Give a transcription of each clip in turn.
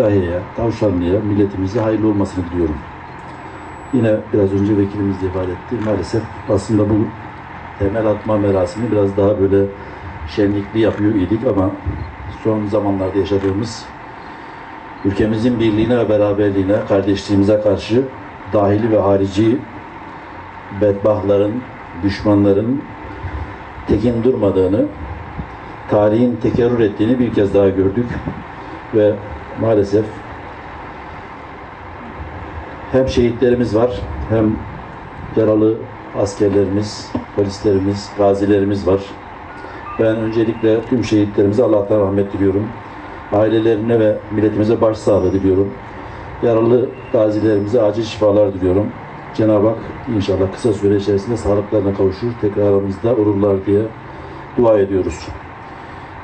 Kütahya'ya, Tavşanlı'ya, milletimize hayırlı olmasını diliyorum. Yine biraz önce vekilimiz de ifade etti. Maalesef aslında bu temel atma merasimi biraz daha böyle şenlikli yapıyor idik ama son zamanlarda yaşadığımız ülkemizin birliğine ve beraberliğine, kardeşliğimize karşı dahili ve harici bedbahtların, düşmanların tekin durmadığını, tarihin tekerrür ettiğini bir kez daha gördük ve maalesef hem şehitlerimiz var hem yaralı askerlerimiz, polislerimiz, gazilerimiz var. Ben öncelikle tüm şehitlerimize Allah'tan rahmet diliyorum. Ailelerine ve milletimize başsağlığı diliyorum. Yaralı gazilerimize acil şifalar diliyorum. Cenab-ı Hak inşallah kısa süre içerisinde sağlıklarına kavuşur, tekrar aramızda olurlar diye dua ediyoruz.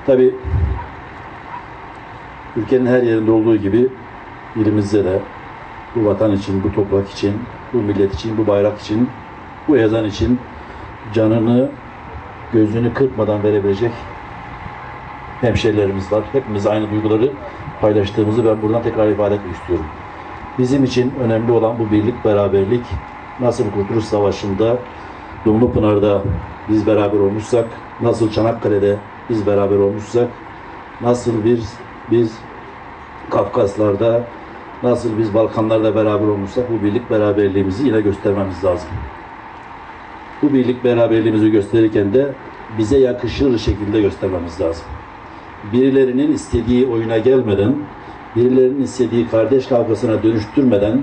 Tabi ülkenin her yerinde olduğu gibi ilimizde de bu vatan için, bu toprak için, bu millet için, bu bayrak için, bu ezan için canını, gözünü kırpmadan verebilecek hemşerilerimiz var. Hepimiz aynı duyguları paylaştığımızı ben buradan tekrar ifade etmek istiyorum. Bizim için önemli olan bu birlik, beraberlik. Nasıl Kurtuluş Savaşı'nda Dumlupınar'da biz beraber olmuşsak, nasıl Çanakkale'de biz beraber olmuşsak, nasıl bir biz Kafkaslar'da, nasıl biz Balkanlar'da beraber olmuşsak bu birlik beraberliğimizi yine göstermemiz lazım. Bu birlik beraberliğimizi gösterirken de bize yakışır şekilde göstermemiz lazım. Birilerinin istediği oyuna gelmeden, birilerinin istediği kardeş kavgasına dönüştürmeden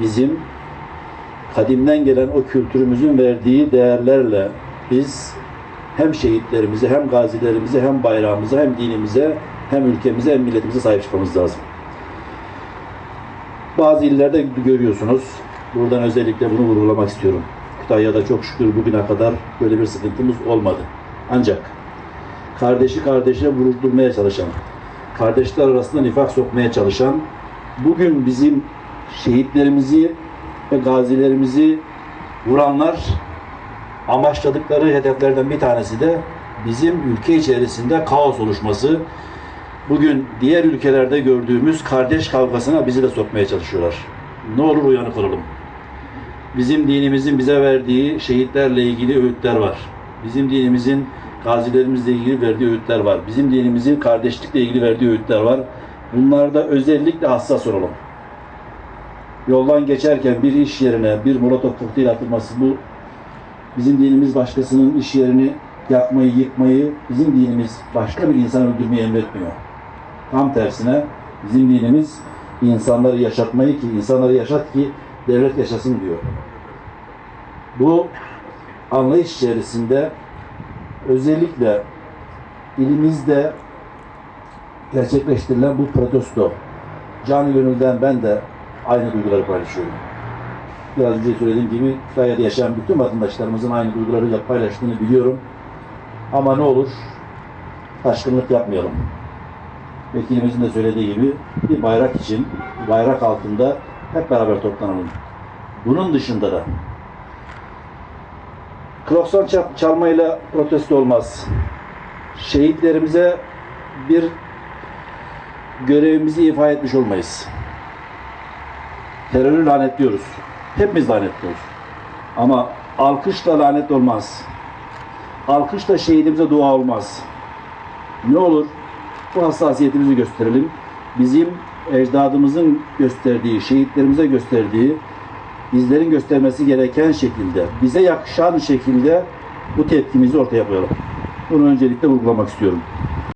bizim kadimden gelen o kültürümüzün verdiği değerlerle biz hem şehitlerimize, hem gazilerimize, hem bayrağımıza, hem dinimize, hem ülkemize, hem milletimize sahip çıkmamız lazım. Bazı illerde görüyorsunuz. Buradan özellikle bunu vurgulamak istiyorum. Kütahya'da çok şükür bugüne kadar böyle bir sıkıntımız olmadı. Ancak kardeşi kardeşine vurulmaya çalışan, kardeşler arasında nifak sokmaya çalışan, bugün bizim şehitlerimizi ve gazilerimizi vuranlar amaçladıkları hedeflerden bir tanesi de bizim ülke içerisinde kaos oluşması. Bugün diğer ülkelerde gördüğümüz kardeş kavgasına bizi de sokmaya çalışıyorlar. Ne olur uyanık olalım. Bizim dinimizin bize verdiği şehitlerle ilgili öğütler var. Bizim dinimizin gazilerimizle ilgili verdiği öğütler var. Bizim dinimizin kardeşlikle ilgili verdiği öğütler var. Bunlarda özellikle hassas olalım. Yoldan geçerken bir iş yerine bir molotov kokteyl atılması bu bizim dinimiz başkasının iş yerini yakmayı, yıkmayı, bizim dinimiz başka bir insan öldürmeyi emretmiyor. Tam tersine bizim dinimiz insanları yaşatmayı ki, insanları yaşat ki devlet yaşasın diyor. Bu anlayış içerisinde özellikle ilimizde gerçekleştirilen bu protesto canı gönülden ben de aynı duyguları paylaşıyorum. Biraz önce söylediğim gibi Kütahya'da yaşayan bütün vatandaşlarımızın aynı duyguları paylaştığını biliyorum. Ama ne olur taşkınlık yapmayalım. Vekilimizin de söylediği gibi bir bayrak için, bayrak altında hep beraber toplanalım. Bunun dışında da klakson çal- çalmayla protesto olmaz. Şehitlerimize bir görevimizi ifa etmiş olmayız. Terörü lanetliyoruz. Hepimiz lanetliyoruz. Ama alkışla lanet olmaz. Alkışla şehidimize dua olmaz. Ne olur bu hassasiyetimizi gösterelim. Bizim ecdadımızın gösterdiği, şehitlerimize gösterdiği, bizlerin göstermesi gereken şekilde, bize yakışan şekilde bu tepkimizi ortaya koyalım. Bunu öncelikle vurgulamak istiyorum.